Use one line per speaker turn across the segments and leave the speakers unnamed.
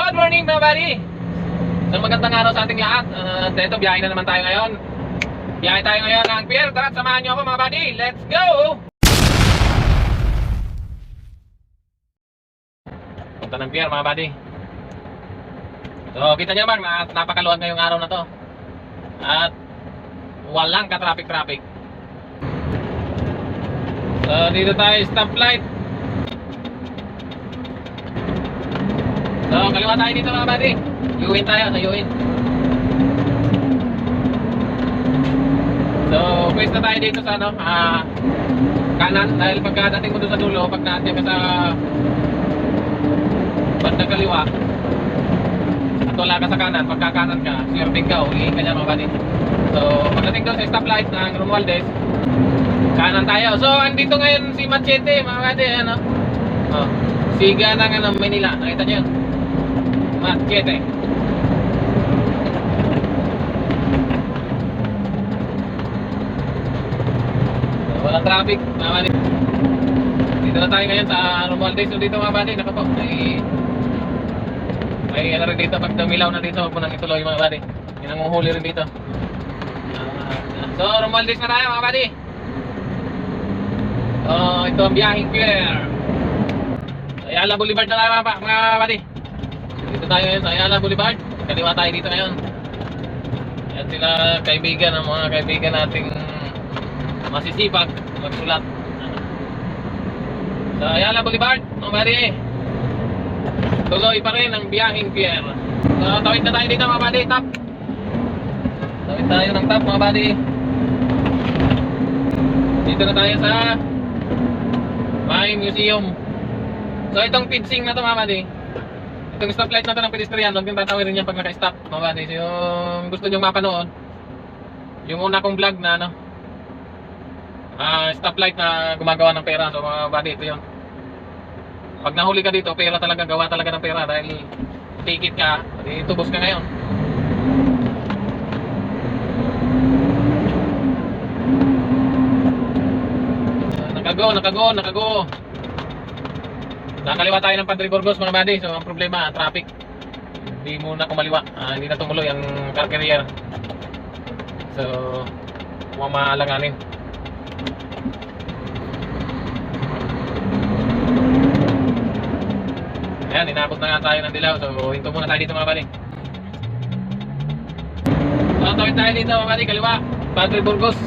Good morning mga buddy! Isang magandang araw sa ating lahat. At ito, biyahe na naman tayo ngayon. Biyahe tayo ngayon ng pier. Tara, samahan niyo ako mga buddy. Let's go! Punta ng pier mga buddy. So, kita niyo naman, na- napakaluwag ngayong araw na to. At walang ka-traffic-traffic. So, dito tayo, stoplight. So, kaliwa tayo dito mga buddy. Yuwin tayo, sa yuwin. So, pwes na tayo dito sa ano, ah, kanan. Dahil pagkadating mo doon sa dulo, pag natin ka sa bandang kaliwa, at wala ka sa kanan, pagka kanan ka, swerving ka, uliin ka niya mga buddy. So, pagdating doon sa stoplight ng Romualdez, kanan tayo. So, andito ngayon si Machete, mga buddy, ano? Oh, siga ng ano, Manila. Nakita niyo yun? Machete. So, walang traffic, mga buddy. Dito na tayo ngayon sa Romualdez. So, dito mga buddy, naka po, may may ano rin dito, pag dumilaw na dito, huwag mo nang ituloy mga buddy. Yan ang uhuli rin dito. Ah, so, Romualdez na tayo mga buddy. Oh, ito ang biyaheng pier. Ayala Boulevard na tayo mga, mga buddy. Tayo ngayon sa Ayala Boulevard. Kaliwa tayo dito ngayon. Yan sila kaibigan, ang mga kaibigan nating masisipag magsulat. Sa Ayala Boulevard, mga buddy. Tuloy pa rin ang biyaheng pier. So, tawid na tayo dito mga buddy, top. Tawid tayo ng top mga buddy. Dito na tayo sa may museum. So itong fencing na to mga buddy. Itong stoplight na to ng pedestrian, huwag yung tatawirin yan pag naka-stop mga buddy. So yung gusto nyo mapanood, yung una kong vlog na ano, ah stoplight na gumagawa ng pera. So mga buddy, ito yun. Pag nahuli ka dito, pera talaga, gawa talaga ng pera dahil ticket ka, di tubos ka ngayon. Nakago, nakago, nakago. Nakaliwa tayo ng Padre Burgos mga buddy. So ang problema, traffic. Hindi muna kumaliwa. Ah, hindi na tumuloy ang car carrier. So, huwag maalanganin. Ayan, inabot na nga tayo ng dilaw. So, hinto muna tayo dito mga buddy. So, tawid tayo dito mga buddy. Kaliwa, Padre Burgos.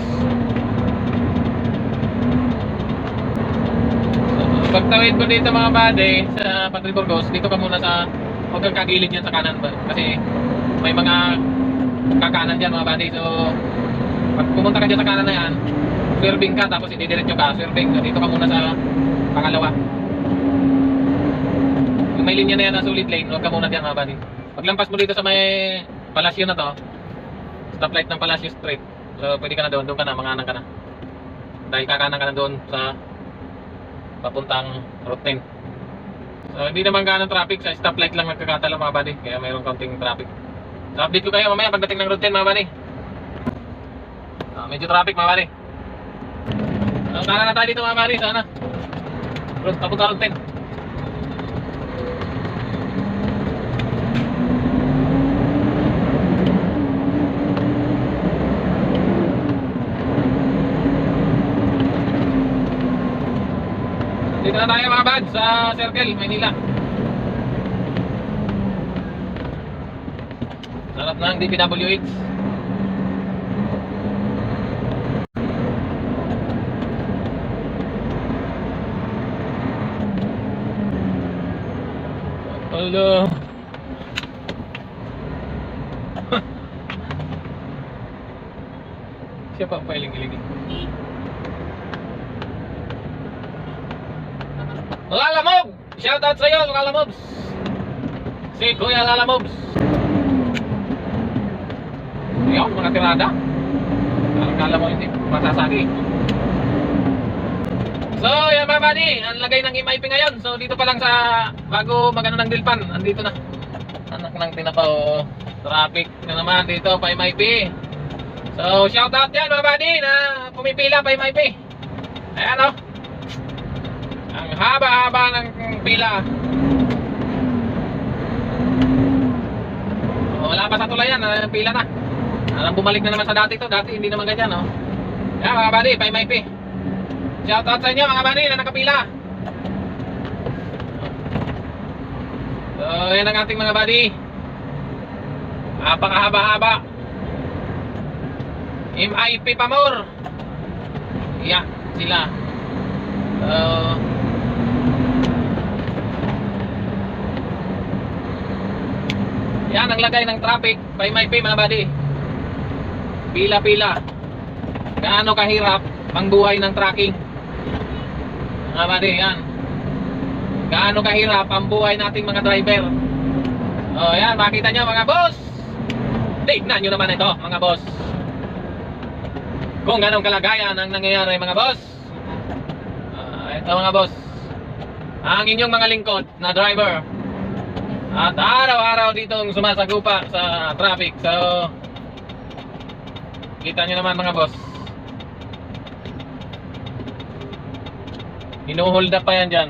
Pagtawid mo dito mga bade sa Padre Burgos, dito ka muna sa huwag kang kagilid yan sa kanan ba? Kasi may mga kakanan dyan mga bade. So pag pumunta ka dyan sa kanan na yan, swerving ka tapos ididiretso ka, swerving. So dito ka muna sa pangalawa. Yung may linya na yan na solid lane, huwag ka muna dyan mga bade. Paglampas mo dito sa may palasyo na to, stoplight ng Palacio Street. So pwede ka na doon, doon ka na, manganan ka na. Dahil kakanan ka na doon sa papuntang route 10. So, hindi naman ganang traffic. Sa stoplight lang nagkakatala mga buddy. Kaya mayroong kaunting traffic. So, update ko kayo mamaya pagdating ng route 10 mga buddy. Ah, medyo traffic mga buddy. So, sana na tayo dito mga buddy. Sana. Papunta route 10. Dito na tayo mga bad sa Circle, Maynila. Sarap ng DPWH. Hello. Siya pa ang pailing-iling. Lalamog! Shoutout sa'yo, Lalamobs! Si Kuya Lalamobs! Ayun, mga tirada. Parang kala mo hindi masasagi. So, yan mga buddy, ang lagay ng MIP ngayon. So, dito pa lang sa bago magano ng Dilpan, andito na. Anak ng tinapa o traffic na naman dito pa MIP. So, shoutout yan mga buddy na pumipila pa MIP. Ayan o. Ang haba-haba ng pila. pa sa tulayan, ah, pila na. Alam, bumalik na naman sa dati to. Dati hindi naman ganyan, no? Yan, mga buddy, pay may pay. Shout out sa inyo, mga buddy, na nakapila. So, yan ang ating mga buddy. Napakahaba-haba. MIP pa more. Yeah, sila. So, yan ang lagay ng traffic. Pay may pay mga buddy. Pila-pila. Gaano kahirap ang buhay ng tracking? Mga buddy, yan. Gaano kahirap ang buhay nating mga driver? Oh, yan, makita nyo mga boss. Tignan nyo naman ito, mga boss. Kung ganong kalagayan ang nangyayari, mga boss. Ah, ito mga boss. Ang inyong mga lingkod na driver. At araw-araw ditong sumasagupa sa traffic. So, kita nyo naman mga boss. Hinuhold up pa yan dyan.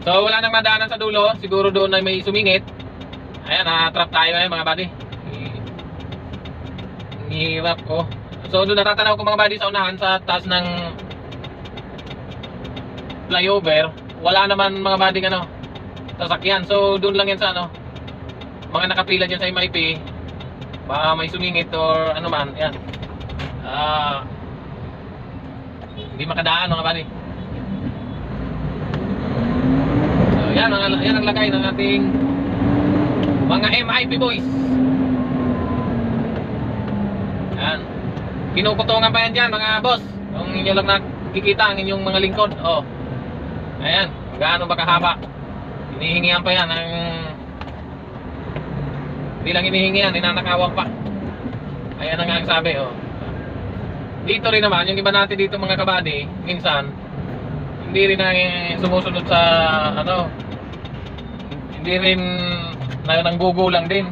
So wala nang madaanan sa dulo, siguro doon ay may sumingit. Ayan, na-trap tayo eh mga buddy. Ang hirap ko. So doon natatanaw ko mga buddy sa unahan sa taas ng flyover. Wala naman mga buddy ano, sasakyan. So doon lang yan sa ano, mga nakapila dyan sa MIP. Baka may sumingit or ano man, yan. Ah, hindi makadaan mga buddy. So, yan ang, yan ang lagay ng ating mga MIP boys. Yan. Kinukutungan pa yan dyan mga boss. Kung inyo lang nakikita ang inyong mga lingkod. Oh. Ayan. Gaano ba kahaba? Hinihingihan pa yan ang hindi lang hinihingi yan, ninanakawang pa. Ayan ang nga ang sabi, oh. Dito rin naman, yung iba natin dito mga kabady, minsan, hindi rin na sumusunod sa, ano, hindi rin na nanggugulang din.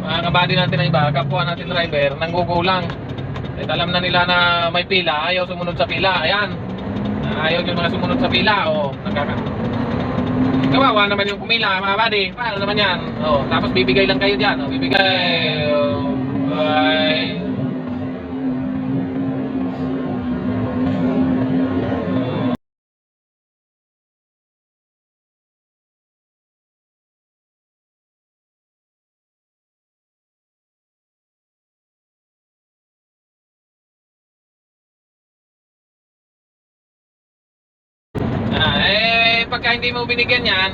Mga kabady natin na iba, kapwa natin driver, nanggugulang. At alam na nila na may pila, ayaw sumunod sa pila. Ayan. Ayaw yung mga sumunod sa pila, oh, nagkaka Kawawa naman yung kumila, mga buddy. Paano naman yan? Oh, tapos bibigay lang kayo diyan, oh, bibigay. Ay. Pagka hindi mo binigyan yan,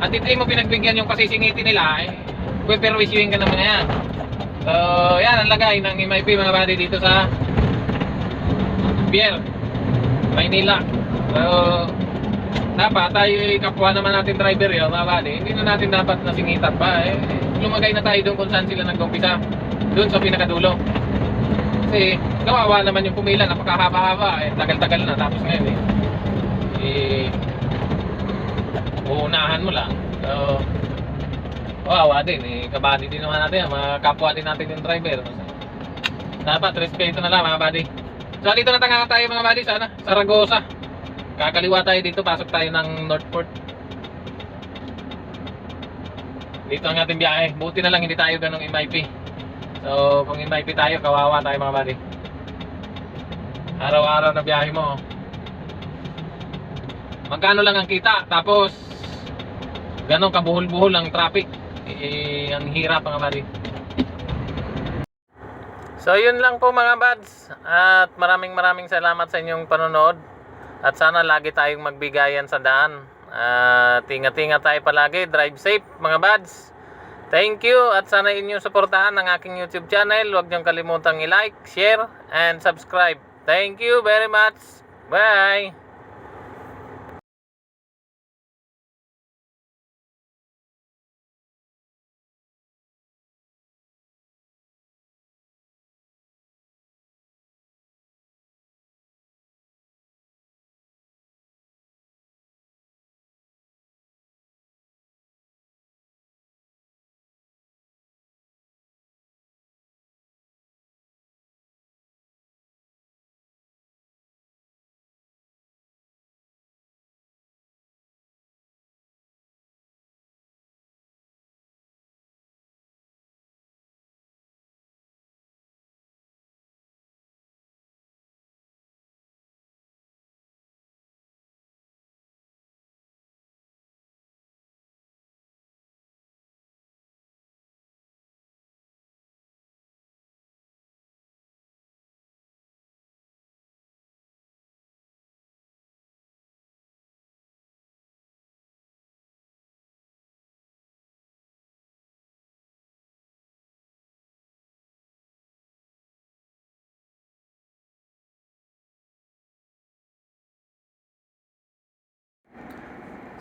at hindi mo pinagbigyan yung pasisingitin nila, eh, pwede ka naman yan. So, yan ang lagay ng MIP mga buddy dito sa Pier, Maynila. So, dapat tayo kapwa naman natin driver yun, mga buddy. Hindi na natin dapat nasingitan pa. Eh, lumagay na tayo doon kung saan sila nag-umpisa. Doon sa pinakadulo. Kasi, kawawa naman yung pumila, napakahaba-haba. Eh, tagal-tagal na. Tapos ngayon eh, eh, uunahan mo lang. So, kawawa din. Eh, kabady din naman natin. Mga kapwa din natin yung driver. Dapat, respeto na lang mga buddy. So, dito na tanga tayo mga buddy. Sana, Saragosa. Kakaliwa tayo dito. Pasok tayo ng Northport. Dito ang ating biyahe. Buti na lang hindi tayo ganong MIP. So, kung MIP tayo, kawawa tayo mga buddy. Araw-araw na biyahe mo. Magkano lang ang kita, tapos ganong kabuhol-buhol ang traffic. Eh, ang hirap mga buddy. So yun lang po mga buds. At maraming maraming salamat sa inyong panonood. At sana lagi tayong magbigayan sa daan. At ingat-ingat tayo palagi. Drive safe mga buds. Thank you. At sana inyong suportahan ang aking youtube channel. Huwag niyong kalimutang i-like, share and subscribe. Thank you very much. Bye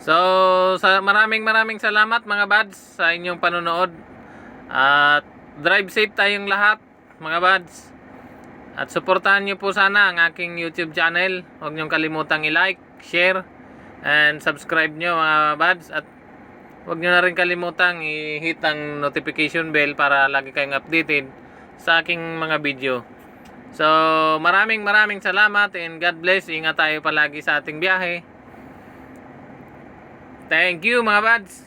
So, sa maraming maraming salamat mga buds sa inyong panonood. At drive safe tayong lahat mga buds. At suportahan niyo po sana ang aking YouTube channel. Huwag niyong kalimutang i-like, share, and subscribe niyo mga buds. At huwag niyo na rin kalimutang i-hit ang notification bell para lagi kayong updated sa aking mga video. So, maraming maraming salamat and God bless. Ingat tayo palagi sa ating biyahe. Thank you mga buds.